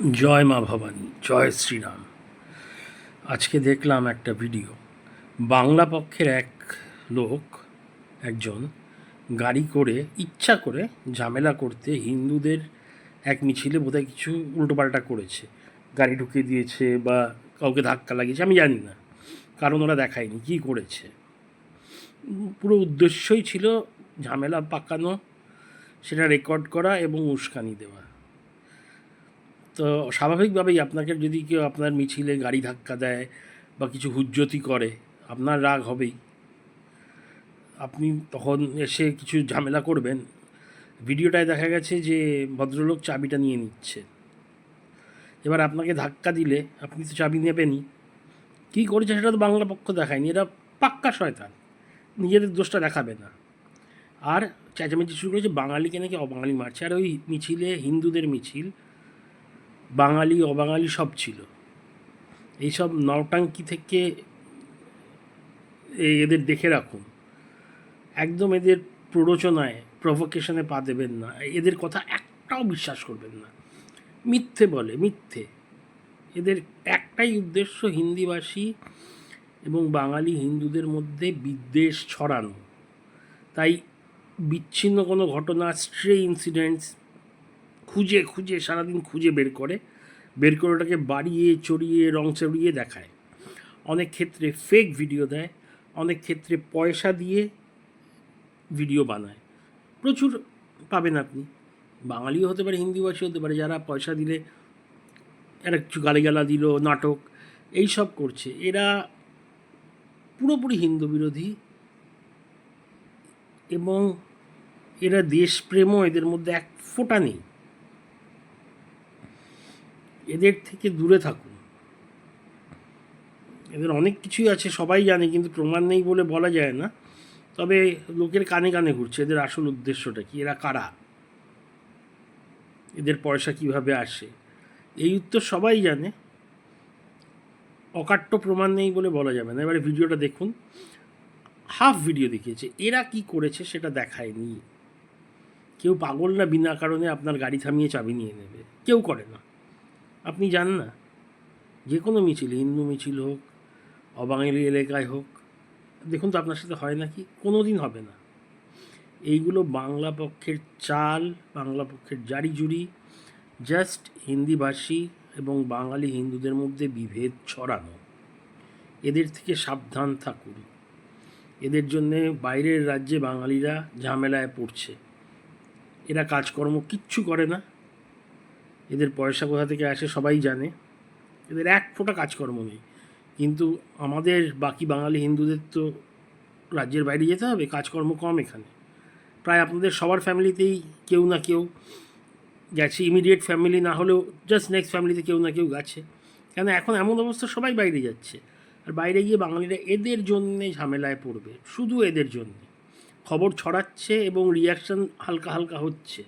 জয় মা ভবানী, জয় শ্রীরাম। আজকে দেখলাম একটা ভিডিও। বাংলা পক্ষের এক লোক, একজন, গাড়ি করে, ইচ্ছা করে ঝামেলা করতে হিন্দুদের এক মিছিলে বোধহয় কিছু উল্টোপাল্টা করেছে। গাড়ি ঢুকিয়ে দিয়েছে বা কাউকে ধাক্কা লাগিয়েছে, আমি জানি না। কারণ ওরা দেখায়নি, কী করেছে? পুরো উদ্দেশ্যই ছিল ঝামেলা পাকানো, সেটা রেকর্ড করা এবং উস্কানি দেওয়া। তো স্বাভাবিকভাবেই আপনাকে যদি কেউ আপনার মিছিলে গাড়ি ধাক্কা দেয় বা কিছু হুজ্জতি করে, আপনার রাগ হবেই। আপনি তখন এসে কিছু ঝামেলা করবেন। ভিডিওটায় দেখা গেছে যে ভদ্রলোক চাবিটা নিয়ে নিচ্ছে। এবার আপনাকে ধাক্কা দিলে আপনি তো চাবি নেবেনই। কী করেছে সেটা তো বাংলা পক্ষ দেখায়নি এরা পাক্কা শয়তান। নিজেদের দোষটা দেখাবে না। আর চেঁচামেচি শুরু করেছে, বাঙালিকে নাকি অবাঙালি মারছে। আর ওই মিছিলে হিন্দুদের মিছিল বাঙালি, অবাঙালি সব ছিল। এইসব নটাঙ্কি থেকে এদের দেখে রাখুন। একদম এদের প্ররোচনায় প্রভোকেশনে পা দেবেন না। এদের কথা একটাও বিশ্বাস করবেন না। মিথ্যে বলে, মিথ্যে। এদের একটাই উদ্দেশ্য হিন্দিভাষী এবং বাঙালি হিন্দুদের মধ্যে বিদ্বেষ ছড়ানো। তাই বিচ্ছিন্ন কোনো ঘটনা স্ট্রে ইনসিডেন্টস খুঁজে খুঁজে, সারাদিন খুঁজে বের করে বের করে ওটাকে বাড়িয়ে, চড়িয়ে, রং চড়িয়ে দেখায়। অনেক ক্ষেত্রে ফেক ভিডিও দেয়, অনেক ক্ষেত্রে পয়সা দিয়ে ভিডিও বানায়। প্রচুর পাবেন আপনি। বাঙালিও হতে পারে হিন্দিভাষী হতে পারে, যারা পয়সা দিলে এরা কিছু গালিগালা দিল, নাটক এই সব করছে। এরা পুরোপুরি হিন্দু বিরোধী এবং এরা দেশপ্রেমও এদের মধ্যে এক ফোঁটা নেই। এদের থেকে দূরে থাকুন। এদের অনেক কিছুই আছে, সবাই জানে, কিন্তু প্রমাণ নেই বলে বলা যায় না। তবে লোকের কানে কানে ঘুরছে, এদের আসল উদ্দেশ্যটা কি, এরা কারা? এদের পয়সা কীভাবে আসে? এই উত্তর সবাই জানে। অকাট্য প্রমাণ নেই বলে বলা যাবে না। এবারে ভিডিওটা দেখুন। হাফ ভিডিও দেখিয়েছে, এরা কি করেছে সেটা দেখায়নি। কেউ পাগল না, বিনা কারণে আপনার গাড়ি থামিয়ে চাবি নিয়ে নেবে। কেউ করে না। আপনি যান না? যে কোনো মিছিল, হিন্দু মিছিল হোক, অবাঙালি এলাকায় হোক, দেখুন তো আপনার সাথে হয় নাকি? কোনো দিন হবে না। এইগুলো বাংলা পক্ষের চাল, বাংলা পক্ষের জারি জুরি জাস্ট হিন্দিভাষী এবং বাঙালি হিন্দুদের মধ্যে বিভেদ ছড়ানো। এদের থেকে সাবধান থাকুন। এদের জন্যে বাইরের রাজ্যে বাঙালিরা ঝামেলায় পড়ছে। এরা কাজকর্ম কিচ্ছু করে না। এদের পয়সা কোথা থেকে আসে সবাই জানে। এদের এক ফোঁটা কাজকর্ম নেই। কিন্তু আমাদের বাকি বাঙালি হিন্দুদের তো রাজ্যের বাইরে যেতে হবে, কাজকর্ম কম এখানে। প্রায় আপনাদের সবার ফ্যামিলিতেই কেউ না কেউ গেছে, ইমিডিয়েট ফ্যামিলি না হলেও জাস্ট নেক্সট ফ্যামিলিতে কেউ না কেউ গেছে। কেন এখন এমন অবস্থা সবাই বাইরে যাচ্ছে। আর বাইরে গিয়ে বাঙালিরা এদের জন্যে ঝামেলায় পড়বে, শুধু এদের জন্যে। খবর ছড়াচ্ছে এবং রিয়াকশন হালকা হালকা হচ্ছে।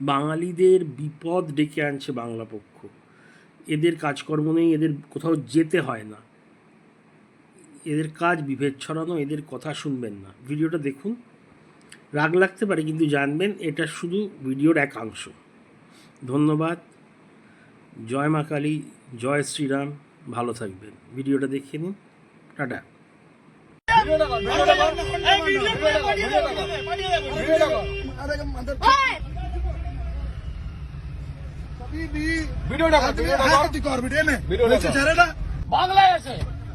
বাঙালিদের বিপদ ডেকে আনছে বাংলা পক্ষ। এদের কাজকর্ম নেই এদের কোথাও যেতে হয় না। এদের কাজ বিভেদ ছড়ানো এদের কথা শুনবেন না। ভিডিওটা দেখুন। রাগ লাগতে পারে কিন্তু জানবেন এটা শুধু ভিডিওর একাংশ। ধন্যবাদ। জয় মা কালী জয় শ্রীরাম। ভালো থাকবেন। ভিডিওটা দেখে নিন। টাটা। ভিডিওটা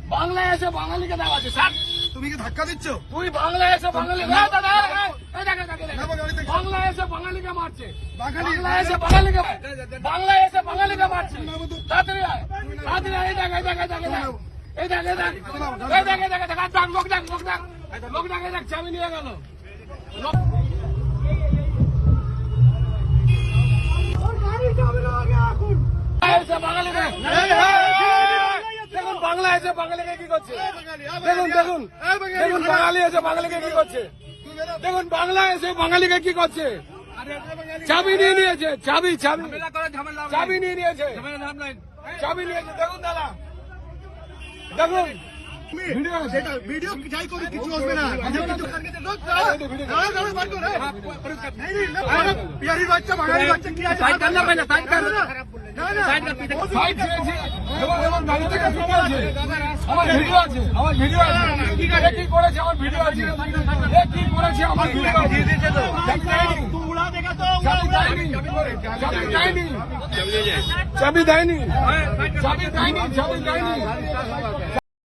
বাংলায় এসে বাঙালিকে দেখাচ্ছে স্যার তুমি কি ধাক্কা দিচ্ছ তুই বাংলায় এসে বাঙালি দেখে, দেখে, দেখে। দেখে। এসে বাঙালিকে মারছে এসে বাঙালিকে বাংলায় এসে বাঙালিকে মারছে তাড়াতাড়ি তাড়াতাড়ি এই দেখ, এই দেখ, এই দেখ, এই দেখ। এই দেখ, এই দেখ। এই দেখ, দেখ, এই দেখ। লোক ডাক, লোক ডাক। এই দেখ, চাবি নিয়ে গেল লোক- বাংলায় এসে বাঙালিরা দেখুন বাংলা এসে বাঙালিকে কি করছে দেখুন দেখুন দেখুন বাঙালি এসে বাঙালিকে কি করছে দেখুন বাংলা এসে বাঙালিকে কি করছে চাবি নিয়ে নিয়েছে চাবি চাবি চাবি নিয়ে নিয়েছে চাবি নিয়েছে দেখুন দাদা দেখুন ভিডিও যাই করি কিছু হবে না বাচ্চা বাঙালি বাচ্চা কি আছে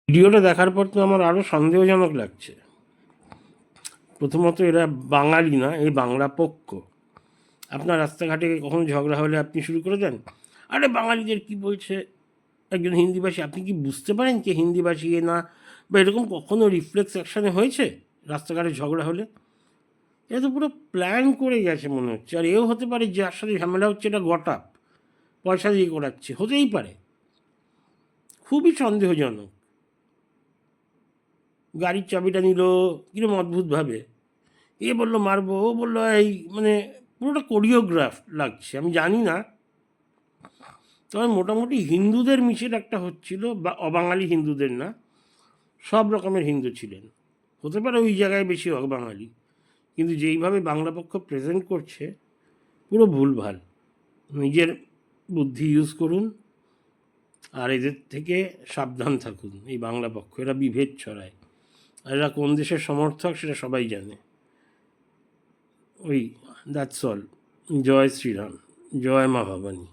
ভিডিওটা দেখার পর তো আমার আরও সন্দেহজনক লাগছে প্রথমত এরা বাঙালি না এই বাংলা পক্ষ আপনার রাস্তাঘাটে কখনো ঝগড়া হলে আপনি শুরু করে দেন আরে বাঙালিদের কি বলছে? একজন হিন্দিভাষী, আপনি কি বুঝতে পারেন কে হিন্দিভাষী এ না? বা এরকম কখনো রিফ্লেক্স অ্যাকশানে হয়েছে? রাস্তাঘাটে ঝগড়া হলে? এটা তো পুরো প্ল্যান করে গেছে মনে হচ্ছে। আর এও হতে পারে যার সাথে ঝামেলা হচ্ছে, এটা গটাপ পয়সা দিয়ে করাচ্ছে। হতেই পারে। খুবই সন্দেহজনক। গাড়ির চাবিটা নিল, কিরম অদ্ভুতভাবে। এ বলল, মারবো, ও বলল, এই মানে পুরোটা কোরিওগ্রাফ লাগছে। আমি জানি না। তবে মোটামুটি হিন্দুদের মিছিল একটা হচ্ছিল, বা অবাঙালি হিন্দুদের না, সব রকমের হিন্দু ছিলেন। হতে পারে ওই জায়গায় বেশি অবাঙালি, কিন্তু যেইভাবে বাংলা পক্ষ প্রেজেন্ট করছে, পুরো ভুলভাল। নিজের বুদ্ধি ইউজ করুন, আর এদের থেকে সাবধান থাকুন, এই বাংলা পক্ষ। এরা বিভেদ ছড়ায়। আর এরা কোন দেশের সমর্থক সেটা সবাই জানে। ওই দ্যাটস অল জয় শ্রীরাম, জয় মা ভবানী।